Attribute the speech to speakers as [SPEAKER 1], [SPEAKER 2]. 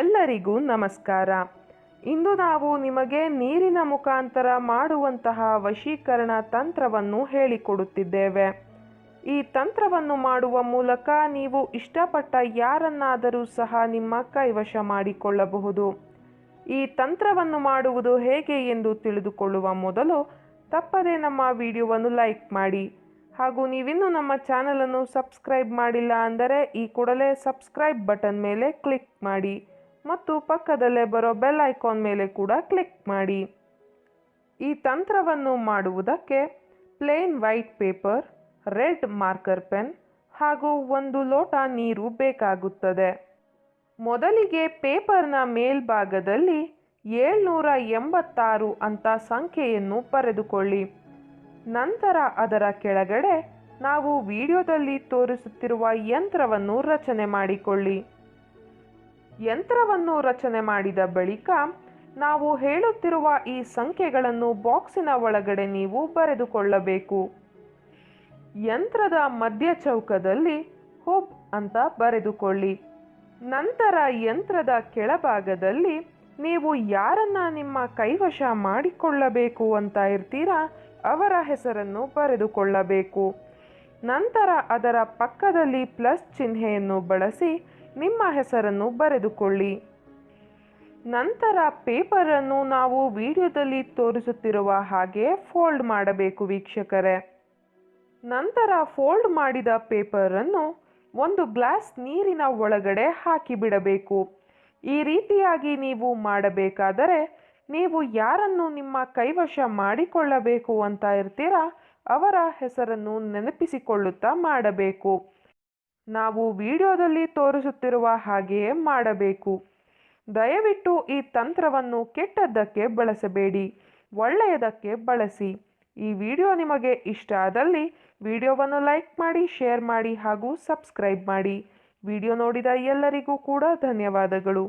[SPEAKER 1] ಎಲ್ಲರಿಗೂ ನಮಸ್ಕಾರ. ಇಂದು ನಾವು ನಿಮಗೆ ನೀರಿನ ಮುಖಾಂತರ ಮಾಡುವಂತಹ ವಶೀಕರಣ ತಂತ್ರವನ್ನು ಹೇಳಿಕೊಡುತ್ತಿದ್ದೇವೆ. ಈ ತಂತ್ರವನ್ನು ಮಾಡುವ ಮೂಲಕ ನೀವು ಇಷ್ಟಪಟ್ಟ ಯಾರನ್ನಾದರೂ ಸಹ ನಿಮ್ಮ ಕೈವಶ ಮಾಡಿಕೊಳ್ಳಬಹುದು. ಈ ತಂತ್ರವನ್ನು ಮಾಡುವುದು ಹೇಗೆ ಎಂದು ತಿಳಿದುಕೊಳ್ಳುವ ಮೊದಲು ತಪ್ಪದೇ ನಮ್ಮ ವಿಡಿಯೋವನ್ನು ಲೈಕ್ ಮಾಡಿ. ಹಾಗೂ ನೀವಿನ್ನೂ ನಮ್ಮ ಚಾನಲನ್ನು ಸಬ್ಸ್ಕ್ರೈಬ್ ಮಾಡಿಲ್ಲ ಅಂದರೆ ಈ ಕೂಡಲೇ ಸಬ್ಸ್ಕ್ರೈಬ್ ಬಟನ್ ಮೇಲೆ ಕ್ಲಿಕ್ ಮಾಡಿ. ಮತ್ತು ಪಕ್ಕದಲ್ಲೇ ಬರೋ ಬೆಲ್ ಐಕಾನ್ ಮೇಲೆ ಕೂಡ ಕ್ಲಿಕ್ ಮಾಡಿ. ಈ ತಂತ್ರವನ್ನು ಮಾಡುವುದಕ್ಕೆ plain white paper, red marker pen ಹಾಗೂ ಒಂದು ಲೋಟ ನೀರು ಬೇಕಾಗುತ್ತದೆ. ಮೊದಲಿಗೆ ಪೇಪರ್ನ ಮೇಲ್ಭಾಗದಲ್ಲಿ ಏಳ್ನೂರ ಎಂಬತ್ತಾರು ಅಂತ ಸಂಖ್ಯೆಯನ್ನು ಬರೆದುಕೊಳ್ಳಿ. ನಂತರ ಅದರ ಕೆಳಗಡೆ ನಾವು ವಿಡಿಯೋದಲ್ಲಿ ತೋರಿಸುತ್ತಿರುವ ಯಂತ್ರವನ್ನು ರಚನೆ ಮಾಡಿಕೊಳ್ಳಿ. ಯಂತ್ರವನ್ನು ರಚನೆ ಮಾಡಿದ ಬಳಿಕ ನಾವು ಹೇಳುತ್ತಿರುವ ಈ ಸಂಖ್ಯೆಗಳನ್ನು ಬಾಕ್ಸಿನ ಒಳಗಡೆ ನೀವು ಬರೆದುಕೊಳ್ಳಬೇಕು. ಯಂತ್ರದ ಮಧ್ಯ ಚೌಕದಲ್ಲಿ ಹುಬ್ ಅಂತ ಬರೆದುಕೊಳ್ಳಿ. ನಂತರ ಯಂತ್ರದ ಕೆಳಭಾಗದಲ್ಲಿ ನೀವು ಯಾರನ್ನ ನಿಮ್ಮ ಕೈವಶ ಮಾಡಿಕೊಳ್ಳಬೇಕು ಅಂತ ಇರ್ತೀರಾ ಅವರ ಹೆಸರನ್ನು ಬರೆದುಕೊಳ್ಳಬೇಕು. ನಂತರ ಅದರ ಪಕ್ಕದಲ್ಲಿ ಪ್ಲಸ್ ಚಿಹ್ನೆಯನ್ನು ಬಳಸಿ ನಿಮ್ಮ ಹೆಸರನ್ನು ಬರೆದುಕೊಳ್ಳಿ. ನಂತರ ಪೇಪರನ್ನು ನಾವು ವಿಡಿಯೋದಲ್ಲಿ ತೋರಿಸುತ್ತಿರುವ ಹಾಗೆ ಫೋಲ್ಡ್ ಮಾಡಬೇಕು ವೀಕ್ಷಕರೇ. ನಂತರ ಫೋಲ್ಡ್ ಮಾಡಿದ ಪೇಪರನ್ನು ಒಂದು ಗ್ಲಾಸ್ ನೀರಿನ ಒಳಗಡೆ ಹಾಕಿಬಿಡಬೇಕು ಈ ರೀತಿಯಾಗಿ ನೀವು ಮಾಡಬೇಕಾದರೆ ನೀವು ಯಾರನ್ನು ನಿಮ್ಮ ಕೈವಶ ಮಾಡಿಕೊಳ್ಳಬೇಕು ಅಂತ ಇರ್ತೀರಾ, ಅವರ ಹೆಸರನ್ನು ನೆನಪಿಸಿಕೊಳ್ಳುತ್ತಾ ಮಾಡಬೇಕು. ನಾವು ವಿಡಿಯೋದಲ್ಲಿ ತೋರಿಸುತ್ತಿರುವ ಹಾಗೆಯೇ ಮಾಡಬೇಕು. ದಯವಿಟ್ಟು ಈ ತಂತ್ರವನ್ನು ಕೆಟ್ಟದ್ದಕ್ಕೆ ಬಳಸಬೇಡಿ. ಒಳ್ಳೆಯದಕ್ಕೆ ಬಳಸಿ. ಈ ವಿಡಿಯೋ ನಿಮಗೆ ಇಷ್ಟ ಆದಲ್ಲಿ ವಿಡಿಯೋವನ್ನು ಲೈಕ್ ಮಾಡಿ, ಶೇರ್ ಮಾಡಿ ಹಾಗೂ ಸಬ್ಸ್ಕ್ರೈಬ್ ಮಾಡಿ. ವಿಡಿಯೋ ನೋಡಿದ ಎಲ್ಲರಿಗೂ ಕೂಡ ಧನ್ಯವಾದಗಳು.